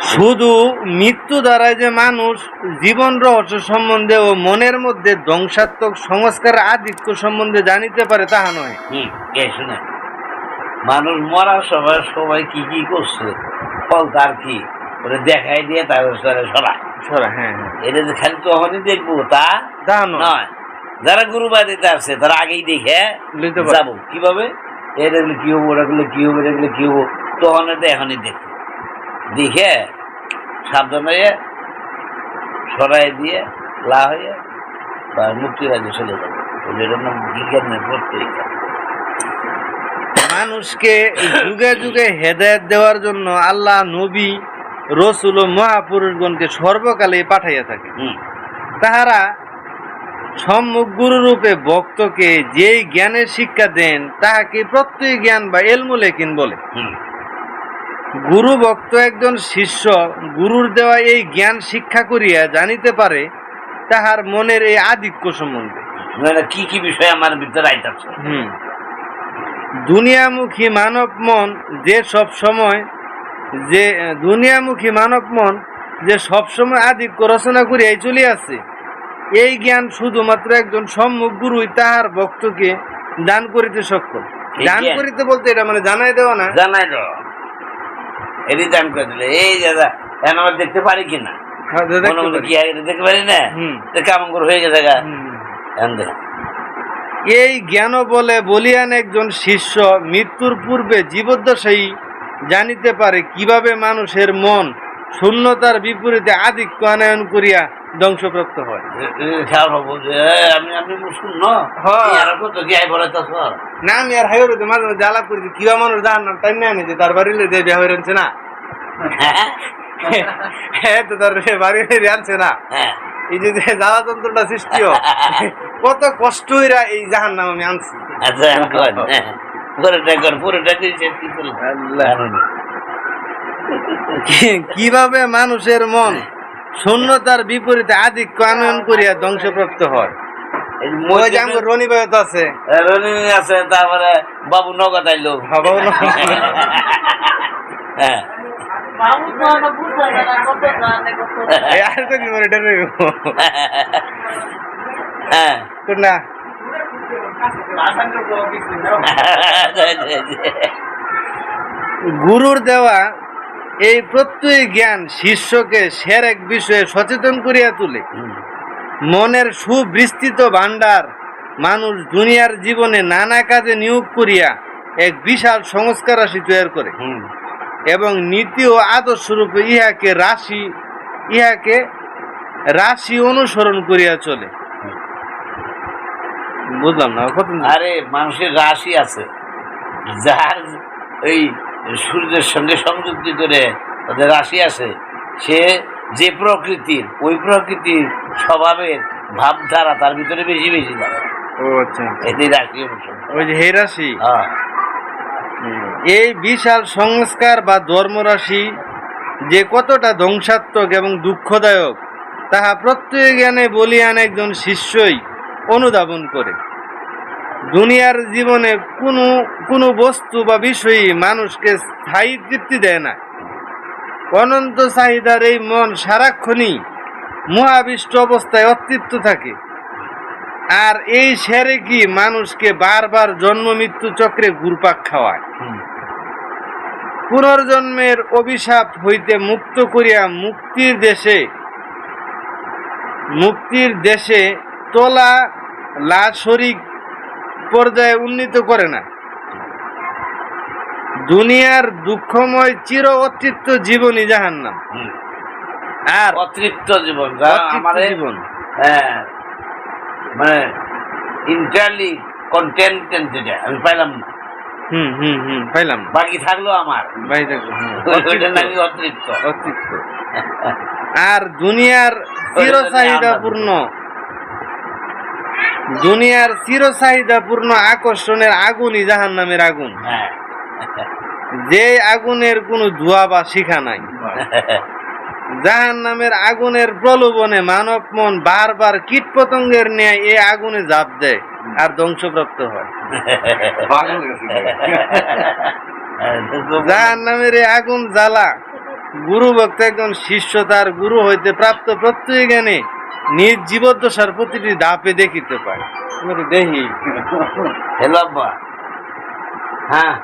শুধু মৃত্যু দ্বারা যে মানুষ জীবন রহস্য সম্বন্ধে ও মনের মধ্যে ধ্বংসাত্মক সংস্কার আধিক্য সম্বন্ধে জানিতে পারে তাহা নয়। শুনে। মানুষ মরার সময় সবাই কি কি করছে? ফল তার কি? দেখাই দিয়ে তার সরে সরা সরা হ্যাঁ হ্যাঁ। এটা যে খালি তখনই দেখব তা নয়। যারা গুরুবাদিতে আছে তারা আগেই দেখে যাব। কীভাবে? এটা কি হব ওটা কি হব এটা কি হব? তখন এটা এখনই দেখব। দেখে সাবধান হয়ে সরাই দিয়ে লা হয়ে বা মুক্তি রাজ্যে চলে যাবে। এটার নাম বিজ্ঞানের প্রত্যেক মানুষকে যুগে যুগে হেদায়েত দেওয়ার জন্য আল্লাহ নবী রসুল ও মহাপুরুষগণকে সর্বকালে পাঠাইয়া থাকে তাহারা সম্মুখ গুরুরূপে ভক্তকে যেই জ্ঞানের শিক্ষা দেন তাহাকে প্রত্যয় জ্ঞান বা এলমুলেকিন বলে। হুম। গুরু ভক্ত একজন শিষ্য গুরুর দেওয়া এই জ্ঞান শিক্ষা করিয়া জানিতে পারে তাহার মনের এই আধিক্য সম্বন্ধে। কি কি বিষয় আমার ভিতরে আইতাছে হুম। দুনিয়ামুখী মানব মন যে সব সময় যে দুনিয়ামুখী মানব মন যে সব সময় আধিক্য রচনা করিয়াই চলিয়াছে এই জ্ঞান শুধুমাত্র একজন সম্মুখ গুরুই তাহার ভক্তকে দান করিতে সক্ষম। দান করিতে বলতে এটা মানে জানাই দেওয়া না? জানাই তো এটি দান করে দিলে। এই দাদা এখন আমার দেখতে পারি কিনা? হ্যাঁ, মনে মনে কি আগে দেখতে পারি না? কেমন করে হয়ে গেছে গা? এখন দেখ। এই জ্ঞান বলে বলিয়ান একজন শিষ্য মৃত্যুর পূর্বে জীবদ্দশাই জানিতে পারে কীভাবে মানুষের মন শূন্যতার বিপরীতে আধিক্য আনয়ন করিয়া ধ্বংসপ্রাপ্ত হয়। আমি হ্যাঁ। না আমি আর হাইরে মাঝে মাঝে আলাপ করেছি কিবা মানুষ জাহান নাম টাইম নেই যে তার বাড়ি যে বিয়া হয়ে রয়েছে না? হ্যাঁ। তো তার বাড়ি হয়ে আনছে না? হ্যাঁ। এই যে যে জ্বালাতন্ত্রটা সৃষ্টি কত কষ্ট হইরা এই জাহান নাম আমি আনছি। আচ্ছা পুরোটা কর পুরোটা কীভাবে মানুষের মন শূন্যতার বিপরীতে আধিক্য আনয়ন করিয়া ধ্বংসপ্রাপ্ত হয়? এই যে ওই যে মসজিদে- আমার রনি ভাই তো আছে। রনি আছে তারপরে বাবু নগদ আইলো। বাবাও হ্যাঁ। এই আর কই এটা হ্যাঁ। কোনটা গুরুর দেওয়া এই প্রত্যয় জ্ঞান শিষ্যকে সের এক বিষয়ে সচেতন করিয়া তুলে। মনের সুবিস্তৃত ভাণ্ডার মানুষ দুনিয়ার জীবনে নানা কাজে নিয়োগ করিয়া এক বিশাল সংস্কার রাশি তৈরি করে। এবং নীতি ও আদর্শ রূপে ইহাকে রাশি ইহাকে রাশি অনুসরণ করিয়া চলে। বুঝলাম না আরে মানুষের রাশি আছে। যার ওই সূর্যের সঙ্গে সংযুক্ত করে তাদের রাশি আছে সে যে প্রকৃতির ওই প্রকৃতির স্বভাবের ভাবধারা তার ভিতরে বেশি বেশি থাকে। ও আচ্ছা এটি রাশি ওই যে হে রাশি? হ্যাঁ। এই বিশাল সংস্কার বা ধর্মরাশি যে কতটা ধ্বংসাত্মক এবং দুঃখদায়ক তাহা প্রত্যেক জ্ঞানে বলিয়ান একজন শিষ্যই অনুধাবন করে। দুনিয়ার জীবনে কোনো কোনো বস্তু বা বিষয়ই মানুষকে স্থায়ী তৃপ্তি দেয় না। অনন্ত চাহিদার এই মন সারাক্ষণই মহাবিষ্ট অবস্থায় অতৃপ্ত থাকে। আর এই সেরে কি মানুষকে বারবার জন্ম মৃত্যু চক্রে ঘুরপাক খাওয়ায়? পুনর্জন্মের অভিশাপ হইতে মুক্ত করিয়া মুক্তির দেশে মুক্তির দেশে তোলা লা শরিক পর্যায়ে উন্নীত করে না। দুনিয়ার দুঃখময় চির অতৃপ্ত জীবনই জাহান্নাম। আর অতৃপ্ত জীবন আমাদের জীবন। হ্যাঁ মানে ইন্টারলি কন্টেন্টেন্ট যেটা আমি পাইলাম না। হুম হুম হুম পাইলাম বাকি থাকল আমার। হ্যাঁ, অতৃপ্ত। অতৃপ্ত। আর দুনিয়ার চির চাহিদাপূর্ণ দুনিয়ার চির চাহিদাপূর্ণ আকর্ষণের আগুনই জাহান নামের আগুন। হ্যাঁ। যে আগুনের কোনো ধোয়া বা শিখা নাই। জাহান নামের আগুনের প্রলোভনে মানব মন বারবার কীট পতঙ্গের ন্যায় এই আগুনে ঝাঁপ দেয় আর ধ্বংসপ্রাপ্ত হয়। জাহান নামের এই আগুন জ্বালা। গুরু ভক্ত একজন শিষ্য তার গুরু হইতে প্রাপ্ত প্রত্যেক জ্ঞানে নিজ জীবদ্দশার প্রতিটি ধাপে দেখিতে পায়। আমি তো দেখি হ্যাঁ।